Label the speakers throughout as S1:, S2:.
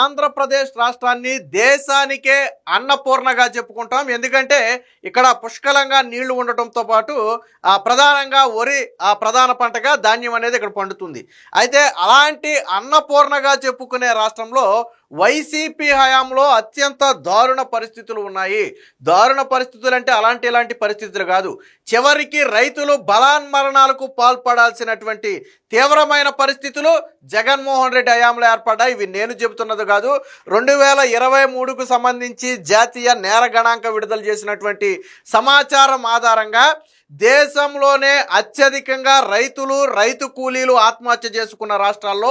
S1: ఆంధ్రప్రదేశ్ రాష్ట్రాన్ని దేశానికే అన్నపూర్ణగా చెప్పుకుంటాం. ఎందుకంటే ఇక్కడ పుష్కలంగా నీళ్ళు ఉండటంతో పాటు ఆ ప్రధానంగా వరి ఆ ప్రధాన పంటగా ధాన్యం అనేది ఇక్కడ పండుతుంది. అయితే అలాంటి అన్నపూర్ణగా చెప్పుకునే రాష్ట్రంలో వైసీపీ హయాంలో అత్యంత దారుణ పరిస్థితులు ఉన్నాయి. దారుణ పరిస్థితులు అంటే అలాంటి ఇలాంటి పరిస్థితులు కాదు. చివరికి రైతులు బలాన్మరణాలకు పాల్పడాల్సినటువంటి తీవ్రమైన పరిస్థితులు జగన్మోహన్ రెడ్డి హయాంలో ఏర్పడ్డాయి. ఇవి నేను చెబుతున్నది కాదు. రెండు వేల ఇరవై మూడుకు సంబంధించి జాతీయ నేర గణాంక విడుదల చేసినటువంటి సమాచారం ఆధారంగా దేశంలోనే అత్యధికంగా రైతులు రైతు కూలీలు ఆత్మహత్య చేసుకున్న రాష్ట్రాల్లో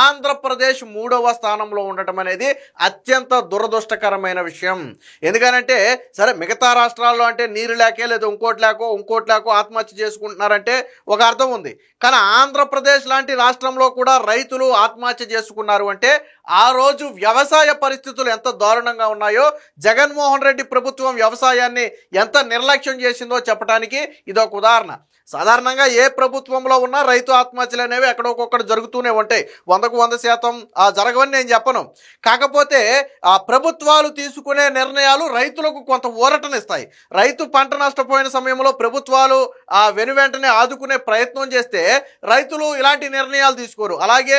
S1: ఆంధ్రప్రదేశ్ మూడవ స్థానంలో ఉండటం అనేది అత్యంత దురదృష్టకరమైన విషయం. ఎందుకనంటే సరే మిగతా రాష్ట్రాల్లో అంటే నీరు లేకే లేదా ఇంకోటి లేకో ఇంకోటి లేకో ఆత్మహత్య చేసుకుంటున్నారంటే ఒక అర్థం ఉంది. కానీ ఆంధ్రప్రదేశ్ లాంటి రాష్ట్రంలో కూడా రైతులు ఆత్మహత్య చేసుకున్నారు అంటే ఆ రోజు వ్యవసాయ పరిస్థితులు ఎంత దారుణంగా ఉన్నాయో జగన్మోహన్ రెడ్డి ప్రభుత్వం వ్యవసాయాన్ని ఎంత నిర్లక్ష్యం చేసిందో చెప్పడానికి ಇದಕ್ಕೆ ಉದಾಹರಣ సాధారణంగా ఏ ప్రభుత్వంలో ఉన్నా రైతు ఆత్మహత్యలు అనేవి ఎక్కడొక్కొక్కటి జరుగుతూనే ఉంటాయి. వందకు వంద శాతం ఆ, జరగవని నేను చెప్పను. కాకపోతే ఆ ప్రభుత్వాలు తీసుకునే నిర్ణయాలు రైతులకు కొంత ఊరటనిస్తాయి. రైతు పంట నష్టపోయిన సమయంలో ప్రభుత్వాలు ఆ వెనువెంటనే ఆదుకునే ప్రయత్నం చేస్తే రైతులు ఇలాంటి నిర్ణయాలు తీసుకోరు. అలాగే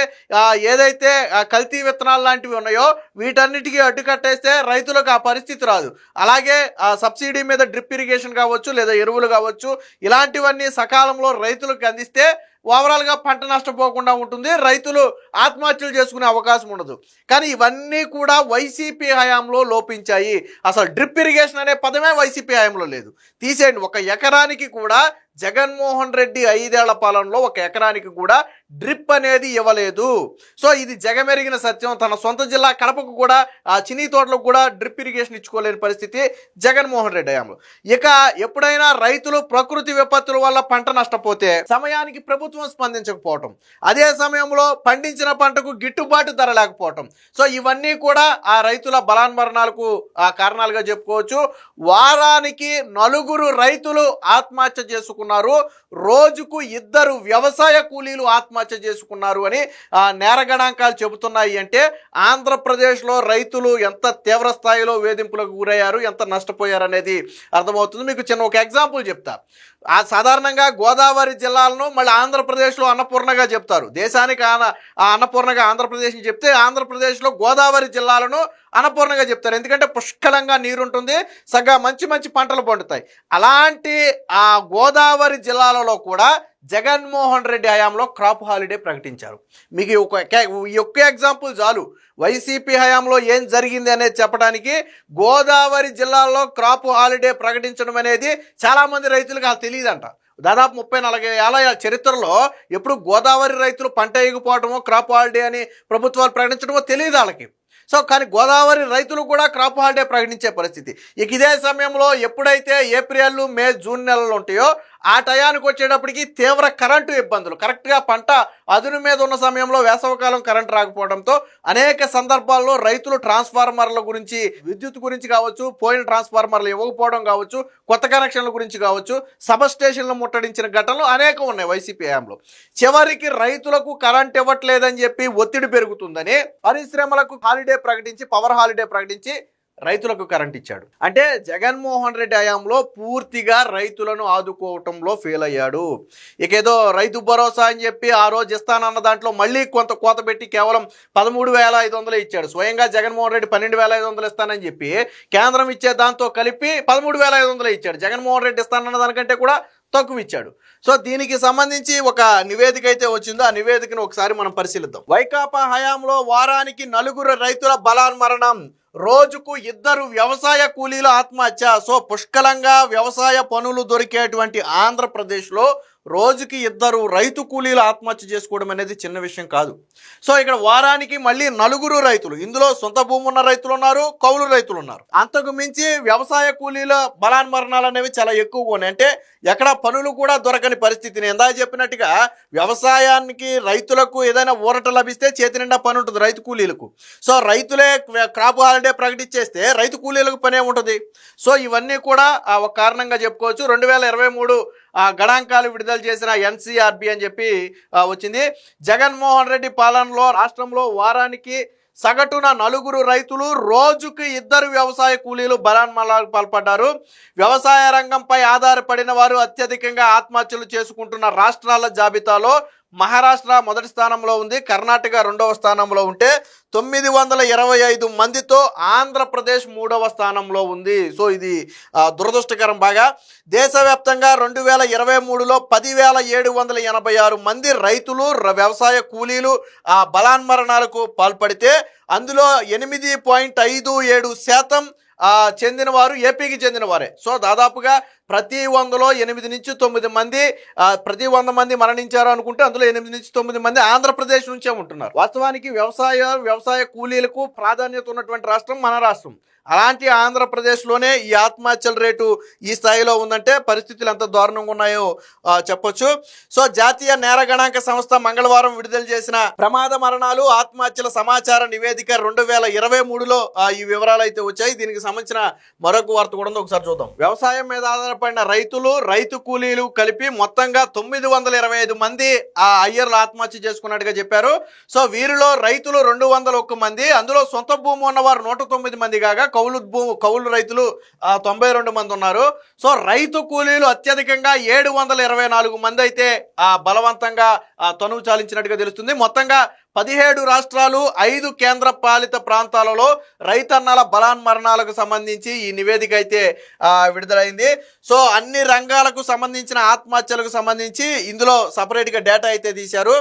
S1: ఏదైతే కల్తీ విత్తనాలు లాంటివి ఉన్నాయో వీటన్నిటికీ అడ్డుకట్టేస్తే రైతులకు ఆ పరిస్థితి రాదు. అలాగే ఆ సబ్సిడీ మీద డ్రిప్ ఇరిగేషన్ కావచ్చు లేదా ఎరువులు కావచ్చు ఇలాంటివన్నీ సకాలంలో రైతులకు అందిస్తే ఓవరాల్గా పంట నష్టపోకుండా ఉంటుంది. రైతులు ఆత్మహత్యలు చేసుకునే అవకాశం ఉండదు. కానీ ఇవన్నీ కూడా వైసీపీ హయాంలో లోపించాయి. అసలు డ్రిప్ ఇరిగేషన్ అనే పదమే వైసీపీ హయాంలో లేదు. తీసేయండి. ఒక ఎకరానికి కూడా జగన్మోహన్ రెడ్డి ఐదేళ్ళ పాలనలో ఒక ఎకరానికి కూడా డ్రిప్ అనేది ఇవ్వలేదు. సో ఇది జగమెరిగిన సత్యం. తన సొంత జిల్లా కడపకు కూడా ఆ చినీ తోటలకు కూడా డ్రిప్ ఇరిగేషన్ ఇచ్చుకోలేని పరిస్థితి జగన్మోహన్ రెడ్డి హయాంలో ఇక ఎప్పుడైనా రైతులు ప్రకృతి విపత్తుల వల్ల పంట నష్టపోతే సమయానికి ప్రభుత్వం స్పందించకపోవటం అదే సమయంలో పండించిన పంటకు గిట్టుబాటు ధర లేకపోవటం. సో ఇవన్నీ కూడా ఆ రైతుల బలాన్మరణాలకు ఆ కారణాలుగా చెప్పుకోవచ్చు. వారానికి నలుగురు రైతులు ఆత్మహత్య చేసుకున్నారు రోజుకు ఇద్దరు వ్యవసాయ కూలీలు ఆత్మహత్య చేసుకున్నారు అని ఆ, నేర గణాంకాలు చెబుతున్నాయి అంటే ఆంధ్రప్రదేశ్లో రైతులు ఎంత తీవ్ర స్థాయిలో వేధింపులకు గురయ్యారు ఎంత నష్టపోయారు అనేది అర్థమవుతుంది. మీకు చిన్న ఒక ఎగ్జాంపుల్ చెప్తా. ఆ సాధారణంగా గోదావరి జిల్లాలను మళ్ళీ ఆంధ్రప్రదేశ్లో అన్నపూర్ణగా చెప్తారు. దేశానికి ఆ అన్నపూర్ణగా ఆంధ్రప్రదేశ్ని చెప్తే ఆంధ్రప్రదేశ్లో గోదావరి జిల్లాలను అన్నపూర్ణగా చెప్తారు. ఎందుకంటే పుష్కలంగా నీరుంటుంది సగ్గా మంచి మంచి పంటలు పండుతాయి. అలాంటి ఆ గోదావరి గోదావరి జిల్లాలలో కూడా జగన్మోహన్ రెడ్డి హయాంలో క్రాప్ హాలిడే ప్రకటించారు. మీకు ఒక ఈ ఒక్క ఎగ్జాంపుల్ చాలు. వైసీపీ హయాంలో ఏం జరిగింది అనేది చెప్పడానికి గోదావరి జిల్లాలో క్రాప్ హాలిడే ప్రకటించడం అనేది చాలామంది రైతులకు అది తెలియదంట. దాదాపు ముప్పై నలభై ఏళ్ళ చరిత్రలో ఎప్పుడు గోదావరి రైతులు పంట ఎగిపోవటమో క్రాప్ హాలిడే అని ప్రభుత్వాలు ప్రకటించడమో తెలియదు వాళ్ళకి. సో కానీ గోదావరి రైతులు కూడా క్రాప్ హాలిడే ప్రకటించే పరిస్థితి. ఇక ఇదే సమయంలో ఎప్పుడైతే ఏప్రిల్ మే జూన్ నెలలు ఉంటాయో ఆ టయానికి వచ్చేటప్పటికి తీవ్ర కరెంటు ఇబ్బందులు. కరెక్ట్గా పంట అదును మీద ఉన్న సమయంలో వేసవకాలం కరెంట్ రాకపోవడంతో అనేక సందర్భాల్లో రైతులు ట్రాన్స్ఫార్మర్ల గురించి విద్యుత్ గురించి కావచ్చు పోయిన ట్రాన్స్ఫార్మర్లు ఇవ్వకపోవడం కావచ్చు కొత్త కనెక్షన్ల గురించి కావచ్చు సబ్ స్టేషన్లు ముట్టడించిన ఘటనలు అనేక ఉన్నాయి వైసీపీ హయాంలో. చివరికి రైతులకు కరెంట్ ఇవ్వట్లేదని చెప్పి ఒత్తిడి పెరుగుతుందని పరిశ్రమలకు హాలిడే ప్రకటించి పవర్ హాలిడే ప్రకటించి రైతులకు కరెంట్ ఇచ్చాడు. అంటే జగన్మోహన్ రెడ్డి హయాంలో పూర్తిగా రైతులను ఆదుకోవటంలో ఫెయిల్ అయ్యాడు. ఇక ఏదో రైతు భరోసా అని చెప్పి ఆ రోజు ఇస్తానన్న దాంట్లో మళ్ళీ కొంత కోత పెట్టి కేవలం పదమూడు వేల ఐదు వందలు ఇచ్చాడు. స్వయంగా జగన్మోహన్ రెడ్డి పన్నెండు వేల ఐదు వందలు ఇస్తానని చెప్పి కేంద్రం ఇచ్చే దాంతో కలిపి పదమూడు వేల ఐదు వందలు ఇచ్చాడు. జగన్మోహన్ రెడ్డి ఇస్తానన్న దానికంటే కూడా తక్కువ ఇచ్చాడు సో దీనికి సంబంధించి ఒక నివేదిక అయితే వచ్చిందో ఆ నివేదికను ఒకసారి మనం పరిశీలిద్దాం. వైకాపా హయాంలో వారానికి నలుగురు రైతుల బలాన్మరణం రోజుకు ఇద్దరు వ్యవసాయ కూలీల ఆత్మహత్య సో పుష్కలంగా వ్యవసాయ పనులు దొరికేటువంటి ఆంధ్రప్రదేశ్లో రోజుకి ఇద్దరు రైతు కూలీలు ఆత్మహత్య చేసుకోవడం అనేది చిన్న విషయం కాదు. సో ఇక్కడ వారానికి మళ్ళీ నలుగురు రైతులు ఇందులో సొంత భూమి ఉన్న రైతులు ఉన్నారు కౌలు రైతులు ఉన్నారు. అంతకు మించి వ్యవసాయ కూలీల బలాన్ మరణాలు అనేవి చాలా ఎక్కువగా ఉన్నాయి. అంటే ఎక్కడ పనులు కూడా దొరకని పరిస్థితిని. ఎందా చెప్పినట్టుగా వ్యవసాయానికి రైతులకు ఏదైనా ఊరట లభిస్తే చేతి నిండా పని ఉంటుంది రైతు కూలీలకు. సో రైతులే క్రాప్ హాలిడే ప్రకటించేస్తే రైతు కూలీలకు పనే ఉంటుంది. సో ఇవన్నీ కూడా ఒక కారణంగా చెప్పుకోవచ్చు. రెండు వేల ఇరవై మూడు గణాంకాలు విడుదల చేసిన ఎన్సీఆర్బి అని చెప్పి వచ్చింది. జగన్మోహన్ రెడ్డి పాలనలో రాష్ట్రంలో వారానికి సగటున నలుగురు రైతులు రోజుకు ఇద్దరు వ్యవసాయ కూలీలు బలాన్మలాలకు పాల్పడ్డారు. వ్యవసాయ రంగంపై ఆధారపడిన వారు అత్యధికంగా ఆత్మహత్యలు చేసుకుంటున్న రాష్ట్రాల జాబితాలో మహారాష్ట్ర మొదటి స్థానంలో ఉంది. కర్ణాటక రెండవ స్థానంలో ఉంటే తొమ్మిది వందల ఇరవై ఐదు మందితో ఆంధ్రప్రదేశ్ మూడవ స్థానంలో ఉంది. సో ఇది దురదృష్టకరం బాగా. దేశవ్యాప్తంగా రెండు వేల ఇరవై మూడులో పదివేల ఏడు వందల ఎనభై ఆరు మంది రైతులు వ్యవసాయ కూలీలు ఆ బలాన్మరణాలకు పాల్పడితే అందులో ఎనిమిది పాయింట్ ఐదు ఏడు శాతం చెందినవారు ఏపీకి చెందినవారే. సో దాదాపుగా ప్రతి వందలో ఎనిమిది నుంచి తొమ్మిది మంది ప్రతి వంద మంది మరణించారు అనుకుంటే అందులో ఎనిమిది నుంచి తొమ్మిది మంది ఆంధ్రప్రదేశ్ నుంచే ఉంటున్నారు. వాస్తవానికి వ్యవసాయ వ్యవసాయ కూలీలకు ప్రాధాన్యత ఉన్నటువంటి రాష్ట్రం మన రాష్ట్రం. అలాంటి ఆంధ్రప్రదేశ్లోనే ఈ ఆత్మహత్యల రేటు ఈ స్థాయిలో ఉందంటే పరిస్థితులు ఎంత దారుణంగా ఉన్నాయో చెప్పొచ్చు. సో జాతీయ నేర గణాంక సంస్థ మంగళవారం విడుదల చేసిన ప్రమాద మరణాలు ఆత్మహత్యల సమాచార నివేదిక రెండు వేల ఇరవై మూడులో ఈ వివరాలు అయితే వచ్చాయి. దీనికి సంబంధించిన మరొక వార్త కూడా ఒకసారి చూద్దాం. వ్యవసాయం మీద ఆధారపడిన రైతులు రైతు కూలీలు కలిపి మొత్తంగా తొమ్మిది వందల ఇరవై ఐదు మంది ఆ అయ్యర్లు ఆత్మహత్య చేసుకున్నట్టుగా చెప్పారు. సో వీరిలో రైతులు రెండు వందల ఒక్క మంది అందులో సొంత భూమి ఉన్నవారు నూట తొమ్మిది మంది కాగా కౌలు భూమి కౌలు రైతులు తొంభై రెండు మంది ఉన్నారు. సో రైతు కూలీలు అత్యధికంగా ఏడు వందల ఇరవై నాలుగు మంది అయితే ఆ బలవంతంగా తనువు చాలించినట్టుగా తెలుస్తుంది. మొత్తంగా పదిహేడు రాష్ట్రాలు ఐదు కేంద్ర పాలిత ప్రాంతాలలో రైతన్నల బలాన్మరణాలకు సంబంధించి ఈ నివేదిక అయితే విడుదలైంది. సో అన్ని రంగాలకు సంబంధించిన ఆత్మహత్యలకు సంబంధించి ఇందులో సపరేట్గా డేటా అయితే తీశారు.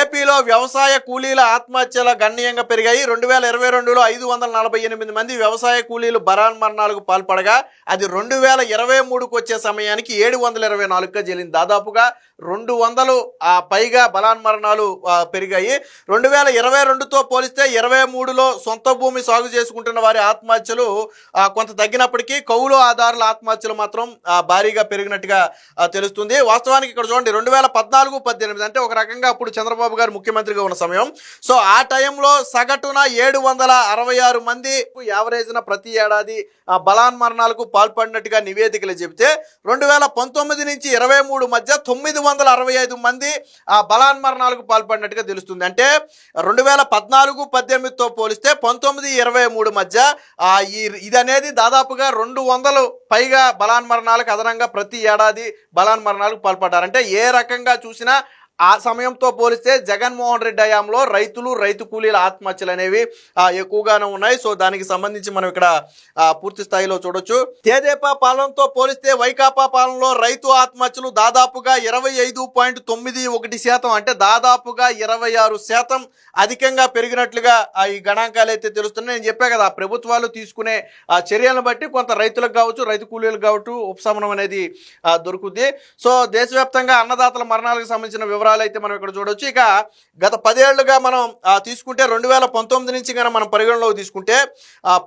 S1: ఏపీలో వ్యవసాయ కూలీల ఆత్మహత్యల గణనీయంగా పెరిగాయి. రెండు వేల ఇరవై రెండులో ఐదు వందల నలభై ఎనిమిది మంది వ్యవసాయ కూలీలు బలాన్మరణాలకు పాల్పడగా అది రెండు వేల ఇరవై మూడుకు వచ్చే సమయానికి ఏడు వందల ఇరవై నాలుగుగా జరిగింది. దాదాపుగా రెండు వందలు పైగా బలాన్మరణాలు మరణాలు పెరిగాయి. రెండు వేల ఇరవై రెండుతో పోలిస్తే ఇరవై మూడులో సొంత భూమి సాగు చేసుకుంటున్న వారి ఆత్మహత్యలు కొంత తగ్గినప్పటికీ కౌలు ఆధారుల ఆత్మహత్యలు మాత్రం భారీగా పెరిగినట్టుగా తెలుస్తుంది. వాస్తవానికి ఇక్కడ చూడండి రెండు వేల పద్నాలుగు పద్దెనిమిది అంటే ఒక రకంగా అప్పుడు చంద్రబాబు గారు ముఖ్యమంత్రిగా ఉన్న సమయం. సో ఆ టైంలో సగటున ఏడు వందల అరవై ఆరు మంది యావరేజ్న ప్రతి ఏడాది ఆ, బలాన్మరణాలకు పాల్పడినట్టుగా నివేదికలు చెబితే రెండు వేల పంతొమ్మిది నుంచి ఇరవై మూడు మధ్య తొమ్మిది వందల అరవై ఐదు మంది ఆ బలాన్మరణాలకు పాల్పడినట్టుగా తెలుస్తుంది. అంటే రెండు వేల పద్నాలుగు పద్దెనిమిదితో పోలిస్తే పంతొమ్మిది ఇరవై మూడు మధ్య ఈ ఇది అనేది దాదాపుగా రెండు వందలు పైగా బలాన్మరణాలకు అదనంగా ప్రతి ఏడాది బలాన్మరణాలకు పాల్పడ్డారు. అంటే ఏ రకంగా చూసినా ఆ సమయంతో పోలిస్తే జగన్మోహన్ రెడ్డి హయాంలో రైతులు రైతు కూలీల ఆత్మహత్యలు అనేవి ఎక్కువగానే ఉన్నాయి. సో దానికి సంబంధించి మనం ఇక్కడ పూర్తి స్థాయిలో చూడొచ్చు. తేదేపా పాలనతో పోలిస్తే వైకాపా పాలనలో రైతు ఆత్మహత్యలు దాదాపుగా ఇరవై ఐదు పాయింట్ తొమ్మిది ఒకటి శాతం. అంటే దాదాపుగా ఇరవై ఆరు శాతం అధికంగా పెరిగినట్లుగా ఆ, ఈ గణాంకాలు అయితే తెలుస్తున్నాయి. నేను చెప్పా కదా ప్రభుత్వాలు తీసుకునే ఆ చర్యలను బట్టి కొంత రైతులకు కావచ్చు రైతు కూలీలకు కావచ్చు ఉపశమనం అనేది దొరుకుతుంది సో దేశవ్యాప్తంగా అన్నదాతల మరణాలకు సంబంధించిన వివరాలు అయితే మనం ఇక్కడ చూడొచ్చు. ఇక గత పదేళ్ళుగా మనం తీసుకుంటే రెండు వేల పంతొమ్మిది నుంచి కనుక మనం పరిగణలోకి తీసుకుంటే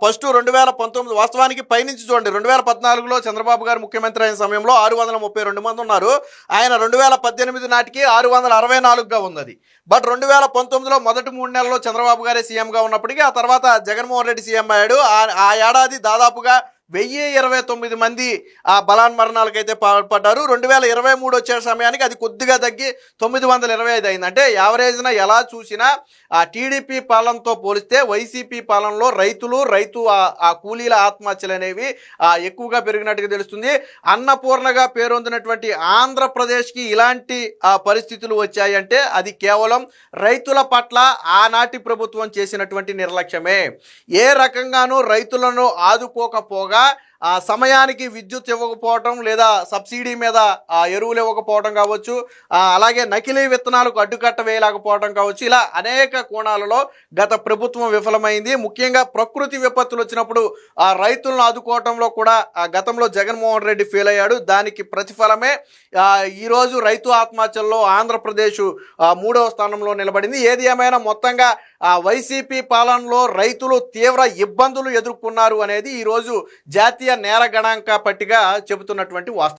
S1: ఫస్ట్ రెండు వేల పంతొమ్మిది వాస్తవానికి పైనుంచి చూడండి. రెండు వేల పద్నాలుగులో చంద్రబాబు గారు ముఖ్యమంత్రి అయిన సమయంలో ఆరు వందల ముప్పై రెండు మంది ఉన్నారు. ఆయన రెండు వేల పద్దెనిమిది నాటికి ఆరు వందల అరవై నాలుగుగా ఉన్నది. బట్ రెండు వేల పంతొమ్మిదిలో మొదటి మూడు నెలల్లో చంద్రబాబు గారే సీఎంగా ఉన్నప్పటికీ ఆ తర్వాత జగన్మోహన్ రెడ్డి సీఎం అయ్యాడు. ఆ ఏడాది దాదాపుగా వెయ్యి ఇరవై తొమ్మిది మంది ఆ బలాన్మరణాలకైతే పాల్పడ్డారు రెండు వేల ఇరవై మూడు వచ్చే సమయానికి అది కొద్దిగా తగ్గి తొమ్మిది వందల ఇరవై ఐదు అయింది. అంటే యావరేజ్న ఎలా చూసినా ఆ టీడీపీ పాలనతో పోలిస్తే వైసీపీ పాలనలో రైతులు రైతు ఆ- కూలీల ఆత్మహత్యలు అనేవి ఎక్కువగా పెరిగినట్టుగా తెలుస్తుంది. అన్నపూర్ణగా పేరొందినటువంటి ఆంధ్రప్రదేశ్కి ఇలాంటి ఆ, పరిస్థితులు వచ్చాయంటే అది కేవలం రైతుల పట్ల ఆనాటి ప్రభుత్వం చేసినటువంటి నిర్లక్ష్యమే. ఏ రకంగానూ రైతులను ఆదుకోకపోగా ఆ సమయానికి విద్యుత్ ఇవ్వకపోవటం లేదా సబ్సిడీ మీద ఆ ఎరువులు ఇవ్వకపోవడం కావచ్చు అలాగే నకిలీ విత్తనాలకు అడ్డుకట్ట వేయలేకపోవడం కావచ్చు ఇలా అనేక కోణాలలో గత ప్రభుత్వం విఫలమైంది. ముఖ్యంగా ప్రకృతి విపత్తులు వచ్చినప్పుడు ఆ రైతులను ఆదుకోవటంలో కూడా ఆ గతంలో జగన్మోహన్ రెడ్డి ఫెయిల్ అయ్యాడు. దానికి ప్రతిఫలమే ఈరోజు రైతు ఆత్మహత్యల్లో ఆంధ్రప్రదేశ్ మూడవ స్థానంలో నిలబడింది. ఏది ఏమైనా మొత్తంగా వైసీపీ పాలనలో రైతులు తీవ్ర ఇబ్బందులు ఎదుర్కొన్నారు అనేది ఈరోజు జాతీయ నేర గణాంక పట్టిగా చెబుతున్నటువంటి వాస్తవం.